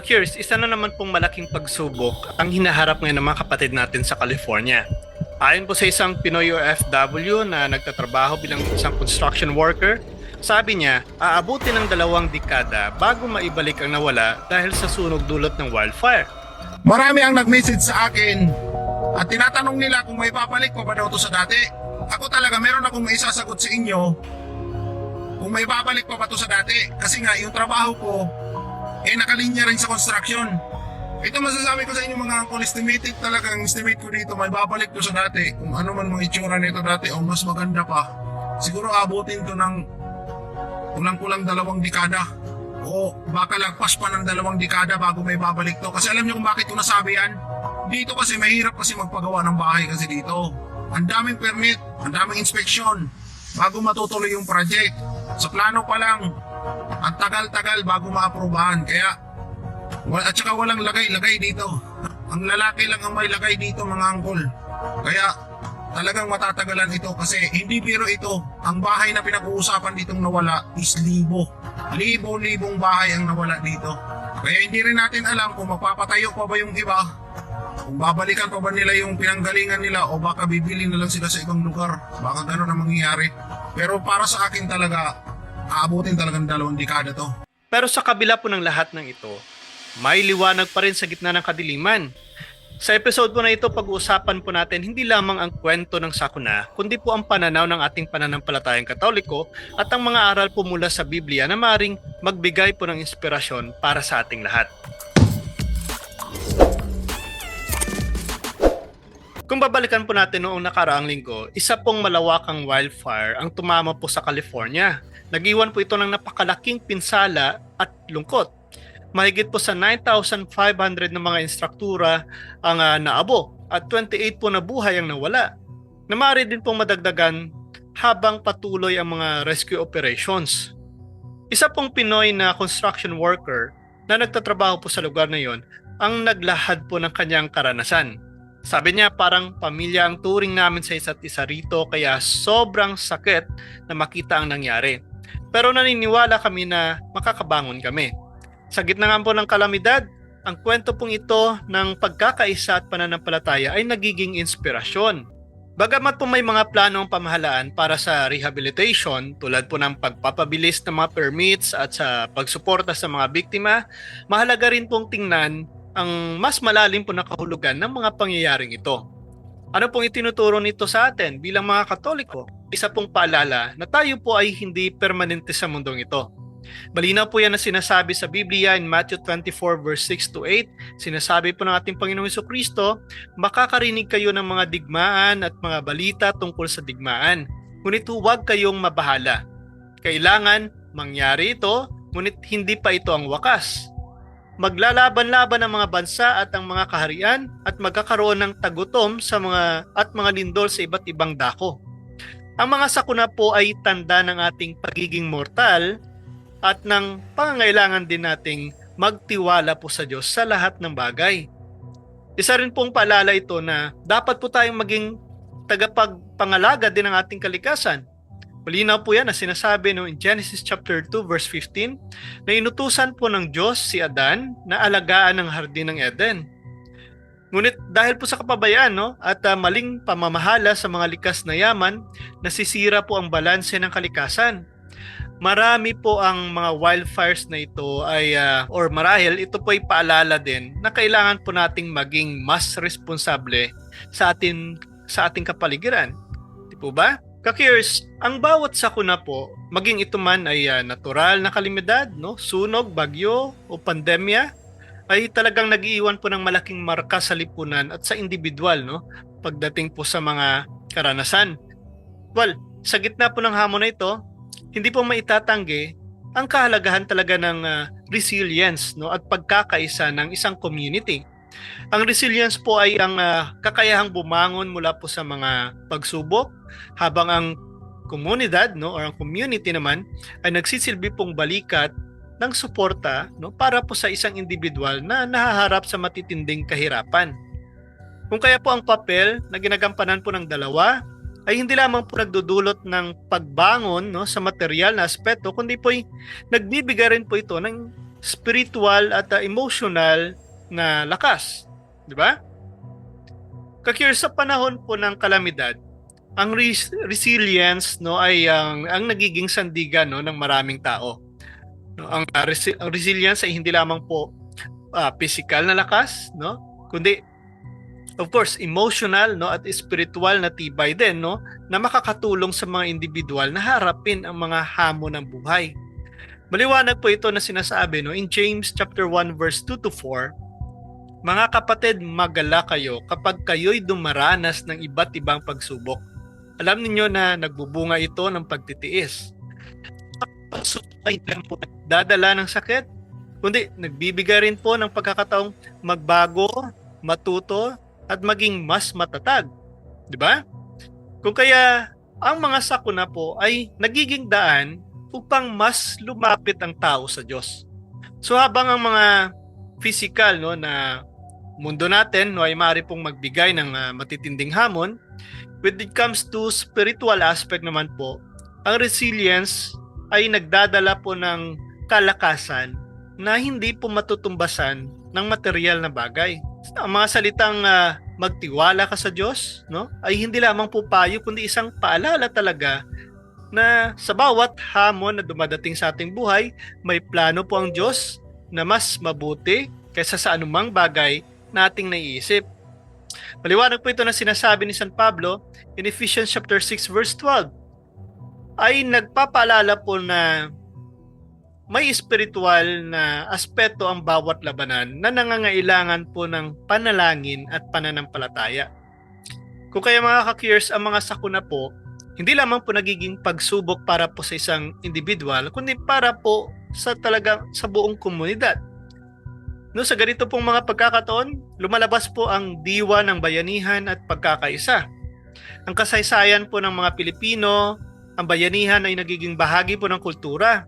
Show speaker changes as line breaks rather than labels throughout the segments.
Curious, isa na naman pong malaking pagsubok ang hinaharap ngayon ng mga kapatid natin sa California. Ayon po sa isang Pinoy OFW na nagtatrabaho bilang isang construction worker, sabi niya, aabutin ng dalawang dekada bago maibalik ang nawala dahil sa sunog dulot ng wildfire.
Marami ang nag-message sa akin at tinatanong nila kung may papalik pa ba daw to sa dati. Ako talaga meron akong isasagot sa inyo kung may babalik pa ba to sa dati. Kasi nga yung trabaho ko eh nakalinya rin sa construction. Ito masasabi ko sa inyo mga uncle, estimated talaga ang estimate ko dito, may babalik to sa dati. Kung ano man mga itsura nito dati o mas maganda pa, siguro abutin to ng kulang-kulang dalawang dekada o baka lagpas pa ng dalawang dekada bago may babalik to. Kasi alam niyo kung bakit ko nasabi yan? Dito kasi mahirap kasi magpagawa ng bahay kasi dito. Ang daming permit, ang daming inspeksyon bago matutuloy yung project. Sa plano pa lang, ang tagal-tagal bago maaprobahan. Kaya, at saka walang lagay-lagay dito. Ang lalaki lang ang may lagay dito mga angkol. Kaya, talagang matatagalan ito kasi hindi biro ito. Ang bahay na pinag-uusapan ditong nawala is libo. Libo-libong bahay ang nawala dito. Kaya hindi rin natin alam kung mapapatayo pa ba yung iba. Kung babalikan pa ba nila yung pinanggalingan nila o baka bibili na lang sila sa ibang lugar. Baka gano'n ang mangyayari. Pero para sa akin talaga, aabutin talagang dalawang dekada to.
Pero sa kabila po ng lahat ng ito, may liwanag pa rin sa gitna ng kadiliman. Sa episode po na ito, pag-uusapan po natin hindi lamang ang kwento ng sakuna, kundi po ang pananaw ng ating pananampalatayang katoliko at ang mga aral po mula sa Biblia na maring magbigay po ng inspirasyon para sa ating lahat. Kung babalikan po natin noong nakaraang linggo, isa pong malawakang wildfire ang tumama po sa California. Nag-iwan po ito ng napakalaking pinsala at lungkot. Mahigit po sa 9,500 na mga instruktura ang ah, naabo at 28 po na buhay ang nawala. Na din pong madagdagan habang patuloy ang mga rescue operations. Isa pong Pinoy na construction worker na nagtatrabaho po sa lugar na yon ang naglahad po ng kanyang karanasan. Sabi niya parang pamilya ang turing namin sa isa't isa rito kaya sobrang sakit na makita ang nangyari. Pero naniniwala kami na makakabangon kami. Sa gitna nga po ng kalamidad, ang kwento pong ito ng pagkakaisa at pananampalataya ay nagiging inspirasyon. Bagamat po may mga plano ang pamahalaan para sa rehabilitation tulad po ng pagpapabilis ng mga permits at sa pagsuporta sa mga biktima, mahalaga rin pong tingnan ang mas malalim po na kahulugan ng mga pangyayaring ito. Ano pong itinuturo nito sa atin bilang mga Katoliko? Isa pong paalala na tayo po ay hindi permanente sa mundong ito. Malinaw po yan na sinasabi sa Biblia in Matthew 24 verse 6 to 8. Sinasabi po ng ating Panginoong Heso Kristo, makakarinig kayo ng mga digmaan at mga balita tungkol sa digmaan. Ngunit huwag kayong mabahala. Kailangan mangyari ito, ngunit hindi pa ito ang wakas. Maglalaban-laban ang mga bansa at ang mga kaharian at magkakaroon ng tagutom sa mga at mga lindol sa iba't ibang dako. Ang mga sakuna po ay tanda ng ating pagiging mortal at ng pangangailangan din nating magtiwala po sa Diyos sa lahat ng bagay. Isa rin pong paalala ito na dapat po tayong maging tagapagpangalaga din ng ating kalikasan. Malinaw po yan na sinasabi no in Genesis chapter 2 verse 15 na inutusan po ng Diyos si Adan na alagaan ang hardin ng Eden. Ngunit dahil po sa kapabayaan no, at ah, maling pamamahala sa mga likas na yaman, nasisira po ang balanse ng kalikasan. Marami po ang mga wildfires na ito ay ah, or marahil ito po ay paalala din na kailangan po nating maging mas responsable sa atin sa ating kapaligiran. Di po ba? Kakirs, ang bawat sakuna po, maging ito man ay ah, natural na kalimidad, no? sunog, bagyo o pandemya, ay talagang nagiiwan po ng malaking marka sa lipunan at sa individual no? pagdating po sa mga karanasan. Well, sa gitna po ng hamon na ito, hindi po maitatanggi ang kahalagahan talaga ng ah, resilience no? at pagkakaisa ng isang community. Ang resilience po ay ang ah, kakayahang bumangon mula po sa mga pagsubok habang ang komunidad no or ang community naman ay nagsisilbi pong balikat ng suporta no para po sa isang individual na nahaharap sa matitinding kahirapan. Kung kaya po ang papel na ginagampanan po ng dalawa ay hindi lamang po nagdudulot ng pagbangon no sa material na aspeto kundi po ay nagbibigay rin po ito ng spiritual at uh, emotional na lakas. Di ba? Kakir sa panahon po ng kalamidad, ang res- resilience no ay ang ang nagiging sandigan no ng maraming tao. No, ang, uh, resi- ang resilience ay hindi lamang po uh, physical na lakas, no? Kundi of course emotional no at spiritual na tibay din no na makakatulong sa mga individual na harapin ang mga hamon ng buhay. Maliwanag po ito na sinasabi no in James chapter 1 verse 2 to 4 mga kapatid, magala kayo kapag kayo'y dumaranas ng iba't ibang pagsubok. Alam ninyo na nagbubunga ito ng pagtitiis. Pagsubok ay po dadala ng sakit, kundi nagbibigay rin po ng pagkakataong magbago, matuto, at maging mas matatag. Di ba? Kung kaya ang mga sakuna po ay nagiging daan upang mas lumapit ang tao sa Diyos. So habang ang mga physical no na mundo natin no ay maaari pong magbigay ng ah, matitinding hamon. When it comes to spiritual aspect naman po ang resilience ay nagdadala po ng kalakasan na hindi po matutumbasan ng material na bagay. Ang mga salitang ah, magtiwala ka sa Diyos no ay hindi lamang po payo kundi isang paalala talaga na sa bawat hamon na dumadating sa ating buhay may plano po ang Diyos na mas mabuti kaysa sa anumang bagay nating naiisip. Maliwanag po ito na sinasabi ni San Pablo in Ephesians chapter 6 verse 12 ay nagpapaalala po na may spiritual na aspeto ang bawat labanan na nangangailangan po ng panalangin at pananampalataya. Kung kaya mga ka-curious ang mga sakuna po, hindi lamang po nagiging pagsubok para po sa isang individual, kundi para po sa talagang sa buong komunidad. No, sa ganito pong mga pagkakataon, lumalabas po ang diwa ng bayanihan at pagkakaisa. Ang kasaysayan po ng mga Pilipino, ang bayanihan ay nagiging bahagi po ng kultura.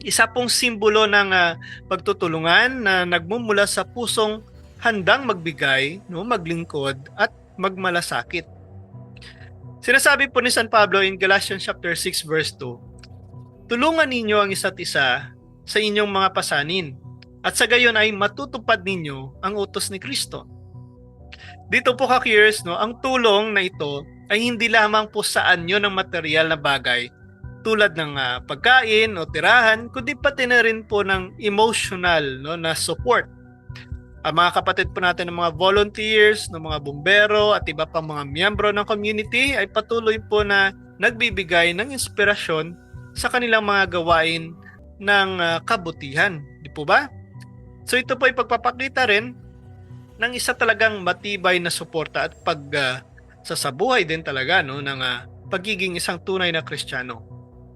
Isa pong simbolo ng ah, pagtutulungan na nagmumula sa pusong handang magbigay, no, maglingkod at magmalasakit. Sinasabi po ni San Pablo in Galatians chapter 6 verse 2, Tulungan ninyo ang isa't isa sa inyong mga pasanin at sa gayon ay matutupad ninyo ang utos ni Kristo. Dito po ka-curious, no, ang tulong na ito ay hindi lamang po sa anyo ng material na bagay tulad ng ah, pagkain o tirahan, kundi pati na rin po ng emotional no, na support. Ang mga kapatid po natin ng mga volunteers, ng mga bumbero at iba pang mga miyembro ng community ay patuloy po na nagbibigay ng inspirasyon sa kanilang mga gawain ng ah, kabutihan. Di po ba? So ito po ay pagpapakita rin ng isa talagang matibay na suporta at pag ah, sasabuhay din talaga no ng ah, pagiging isang tunay na Kristiyano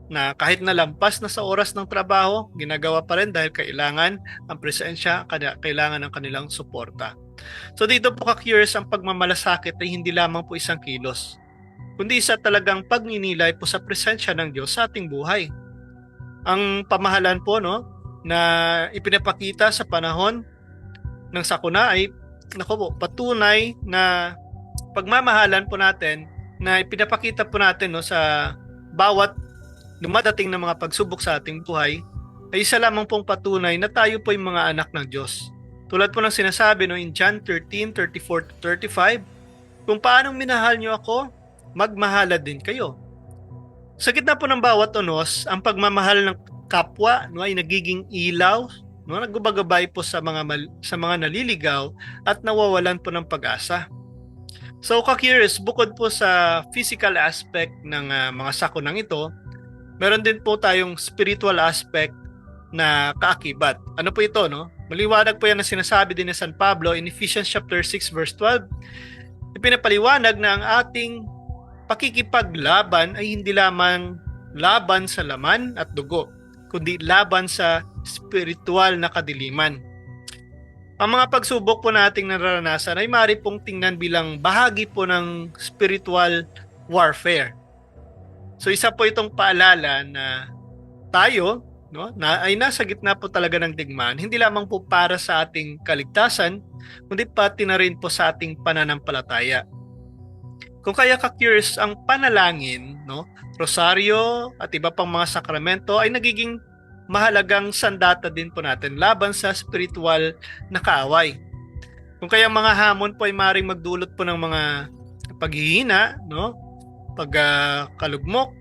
na kahit nalampas na sa oras ng trabaho, ginagawa pa rin dahil kailangan ang presensya, kailangan ng kanilang suporta. So dito po ka-curious ang pagmamalasakit ay hindi lamang po isang kilos, kundi isa talagang pagninilay po sa presensya ng Diyos sa ating buhay. Ang pamahalan po no na ipinapakita sa panahon ng sakuna ay nako po, patunay na pagmamahalan po natin na ipinapakita po natin no sa bawat dumadating na mga pagsubok sa ating buhay ay isa lamang pong patunay na tayo po yung mga anak ng Diyos. Tulad po ng sinasabi no in John 13, 34 to 35, kung paanong minahal niyo ako, magmahala din kayo. Sa gitna po ng bawat unos, ang pagmamahal ng kapwa no ay nagiging ilaw, no nagbabagabay po sa mga mal- sa mga naliligaw at nawawalan po ng pag-asa. So ka-curious, bukod po sa physical aspect ng ah, mga sakunang ito, meron din po tayong spiritual aspect na kaakibat. Ano po ito, no? Maliwanag po yan na sinasabi din ni San Pablo in Ephesians chapter 6 verse 12. Ipinapaliwanag na ang ating pakikipaglaban ay hindi lamang laban sa laman at dugo, kundi laban sa spiritual na kadiliman. Ang mga pagsubok po nating nararanasan ay maaari pong tingnan bilang bahagi po ng spiritual warfare. So isa po itong paalala na tayo no, na ay nasa gitna po talaga ng digmaan, hindi lamang po para sa ating kaligtasan, kundi pati na rin po sa ating pananampalataya. Kung kaya ka-curious ang panalangin, no, rosaryo at iba pang mga sakramento ay nagiging mahalagang sandata din po natin laban sa spiritual na kaaway. Kung kaya mga hamon po ay maring magdulot po ng mga paghihina, no? pagkalugmok,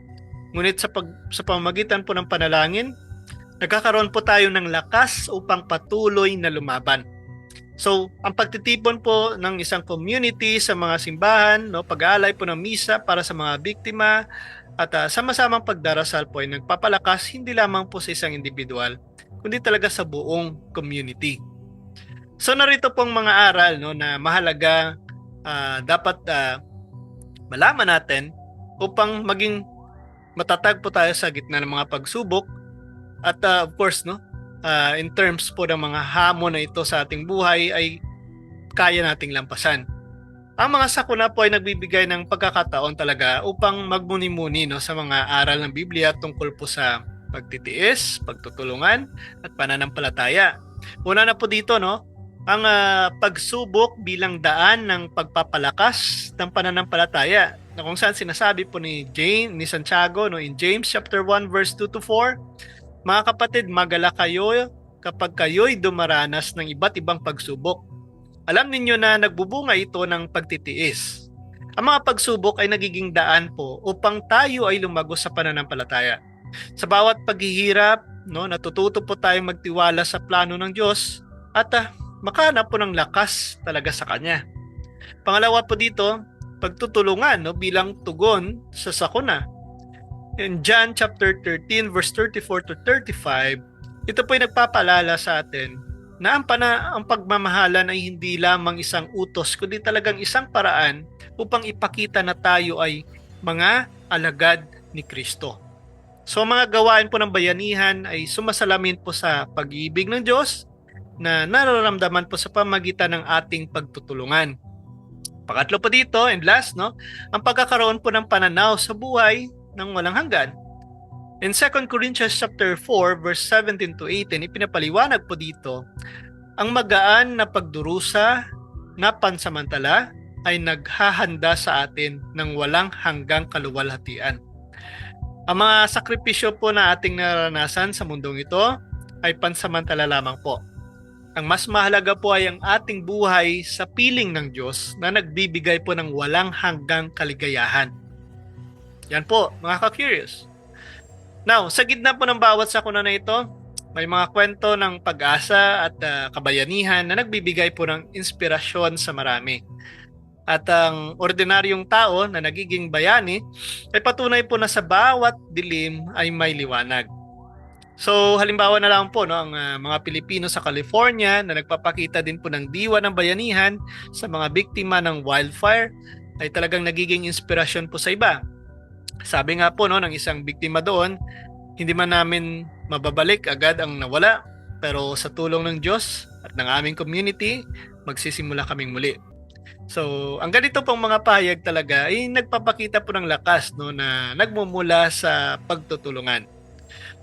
ngunit sa, pag, sa pamamagitan po ng panalangin, nagkakaroon po tayo ng lakas upang patuloy na lumaban. So, ang pagtitipon po ng isang community sa mga simbahan, no, pag-aalay po ng misa para sa mga biktima at ah, sama-samang pagdarasal po ay nagpapalakas hindi lamang po sa isang individual, kundi talaga sa buong community. So narito pong mga aral no na mahalaga ah, dapat ah, malaman natin upang maging matatag po tayo sa gitna ng mga pagsubok at ah, of course no ah, in terms po ng mga hamon na ito sa ating buhay ay kaya nating lampasan. Ang mga sakuna po ay nagbibigay ng pagkakataon talaga upang magmuni-muni no, sa mga aral ng Biblia tungkol po sa pagtitiis, pagtutulungan, at pananampalataya. Una na po dito, no, ang ah, pagsubok bilang daan ng pagpapalakas ng pananampalataya na kung saan sinasabi po ni James ni Santiago no in James chapter 1 verse 2 to 4 mga kapatid magala kayo kapag kayo'y dumaranas ng iba't ibang pagsubok alam ninyo na nagbubunga ito ng pagtitiis. Ang mga pagsubok ay nagiging daan po upang tayo ay lumago sa pananampalataya. Sa bawat paghihirap, no, natututo po tayong magtiwala sa plano ng Diyos at ah, makahanap po ng lakas talaga sa Kanya. Pangalawa po dito, pagtutulungan no, bilang tugon sa sakuna. In John chapter 13 verse 34 to 35, ito po ay nagpapalala sa atin na ang, pana, ang pagmamahalan ay hindi lamang isang utos kundi talagang isang paraan upang ipakita na tayo ay mga alagad ni Kristo. So mga gawain po ng bayanihan ay sumasalamin po sa pag-ibig ng Diyos na nararamdaman po sa pamagitan ng ating pagtutulungan. Pakatlo po dito and last no, ang pagkakaroon po ng pananaw sa buhay ng walang hanggan. In 2 Corinthians chapter 4 verse 17 to 18, ipinapaliwanag po dito, ang magaan na pagdurusa na pansamantala ay naghahanda sa atin ng walang hanggang kaluwalhatian. Ang mga sakripisyo po na ating naranasan sa mundong ito ay pansamantala lamang po. Ang mas mahalaga po ay ang ating buhay sa piling ng Diyos na nagbibigay po ng walang hanggang kaligayahan. Yan po, mga ka-curious. Now, sa gitna po ng bawat sakuna na ito, may mga kwento ng pag-asa at ah, kabayanihan na nagbibigay po ng inspirasyon sa marami. At ang ordinaryong tao na nagiging bayani ay patunay po na sa bawat dilim ay may liwanag. So halimbawa na lang po no, ang ah, mga Pilipino sa California na nagpapakita din po ng diwa ng bayanihan sa mga biktima ng wildfire ay talagang nagiging inspirasyon po sa iba. Sabi nga po no ng isang biktima doon, hindi man namin mababalik agad ang nawala, pero sa tulong ng Diyos at ng aming community, magsisimula kaming muli. So, ang ganito pong mga pahayag talaga ay nagpapakita po ng lakas no na nagmumula sa pagtutulungan.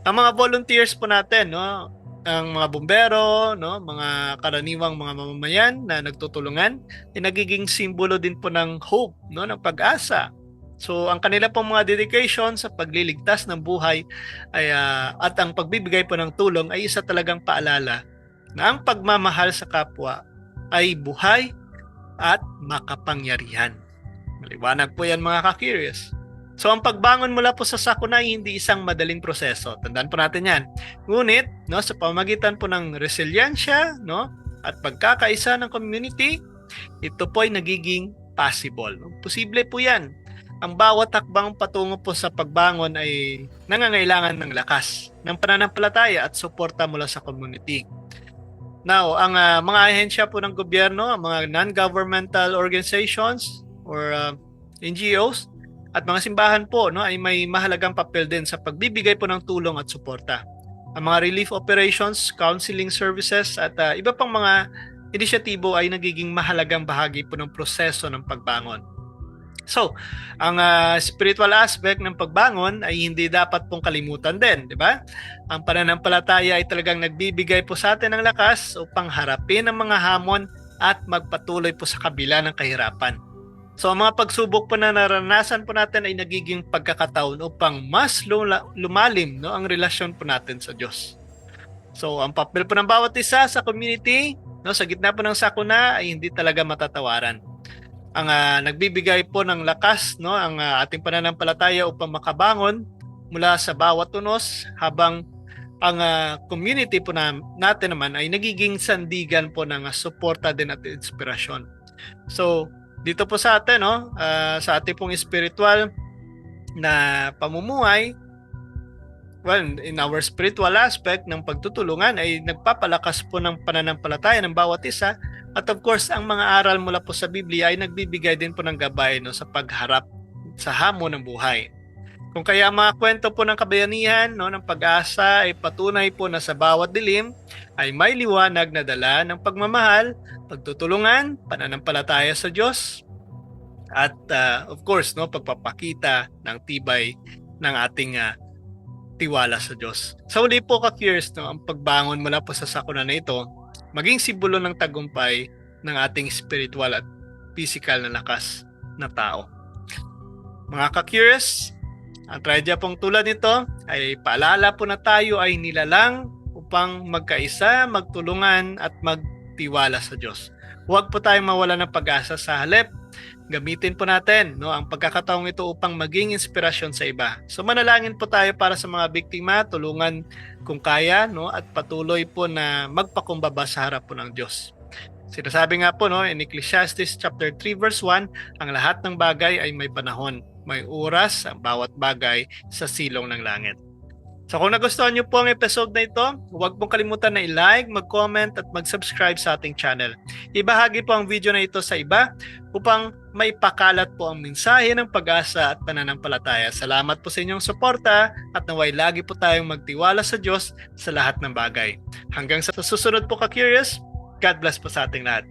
Ang mga volunteers po natin, no, ang mga bombero, no, mga karaniwang mga mamamayan na nagtutulungan, ay nagiging simbolo din po ng hope, no, ng pag-asa. So, ang kanila pong mga dedication sa pagliligtas ng buhay ay ah, at ang pagbibigay po ng tulong ay isa talagang paalala na ang pagmamahal sa kapwa ay buhay at makapangyarihan. Maliwanag po yan mga ka-curious. So ang pagbangon mula po sa sakuna ay hindi isang madaling proseso. Tandaan po natin yan. Ngunit, no, sa pamagitan po ng resiliensya no, at pagkakaisa ng community, ito po ay nagiging possible. Posible po yan. Ang bawat takbang patungo po sa pagbangon ay nangangailangan ng lakas, ng pananampalataya at suporta mula sa community. Now, ang ah, mga ahensya po ng gobyerno, ang mga non-governmental organizations or ah, NGOs at mga simbahan po no ay may mahalagang papel din sa pagbibigay po ng tulong at suporta. Ang mga relief operations, counseling services at ah, iba pang mga inisyatibo ay nagiging mahalagang bahagi po ng proseso ng pagbangon. So, ang ah, spiritual aspect ng pagbangon ay hindi dapat pong kalimutan din, di ba? Ang pananampalataya ay talagang nagbibigay po sa atin ng lakas upang harapin ang mga hamon at magpatuloy po sa kabila ng kahirapan. So ang mga pagsubok po na naranasan po natin ay nagiging pagkakataon upang mas lumalim no ang relasyon po natin sa Diyos. So ang papel po ng bawat isa sa community, no sa gitna po ng sakuna ay hindi talaga matatawaran. Ang ah, nagbibigay po ng lakas no ang ah, ating pananampalataya upang makabangon mula sa bawat tunos habang ang ah, community po na, natin naman ay nagiging sandigan po ng ah, suporta din at inspirasyon. So, dito po sa atin, no, ah, sa ating pong spiritual na pamumuhay, well, in our spiritual aspect ng pagtutulungan ay nagpapalakas po ng pananampalataya ng bawat isa at of course, ang mga aral mula po sa Biblia ay nagbibigay din po ng gabay no, sa pagharap sa hamon ng buhay. Kung kaya ang mga kwento po ng kabayanihan, no, ng pag-asa ay patunay po na sa bawat dilim ay may liwanag na dala ng pagmamahal, pagtutulungan, pananampalataya sa Diyos, at uh, of course, no, pagpapakita ng tibay ng ating uh, tiwala sa Diyos. Sa uli po ka-curious, no, ang pagbangon mula po sa sakuna na ito, maging simbolo ng tagumpay ng ating spiritual at physical na lakas na tao. Mga ka-curious, ang tradya pong tulad nito ay paalala po na tayo ay nilalang upang magkaisa, magtulungan at magtiwala sa Diyos. Huwag po tayong mawala ng pag-asa sa halip. Gamitin po natin no, ang pagkakataong ito upang maging inspirasyon sa iba. So manalangin po tayo para sa mga biktima, tulungan kung kaya no, at patuloy po na magpakumbaba sa harap po ng Diyos. Sinasabi nga po no, in Ecclesiastes chapter 3 verse 1, ang lahat ng bagay ay may panahon may oras ang bawat bagay sa silong ng langit. So kung nagustuhan niyo po ang episode na ito, huwag pong kalimutan na i-like, mag-comment at mag-subscribe sa ating channel. Ibahagi po ang video na ito sa iba upang maipakalat po ang mensahe ng pag-asa at pananampalataya. Salamat po sa inyong suporta at naway lagi po tayong magtiwala sa Diyos sa lahat ng bagay. Hanggang sa susunod po ka-curious, God bless po sa ating lahat.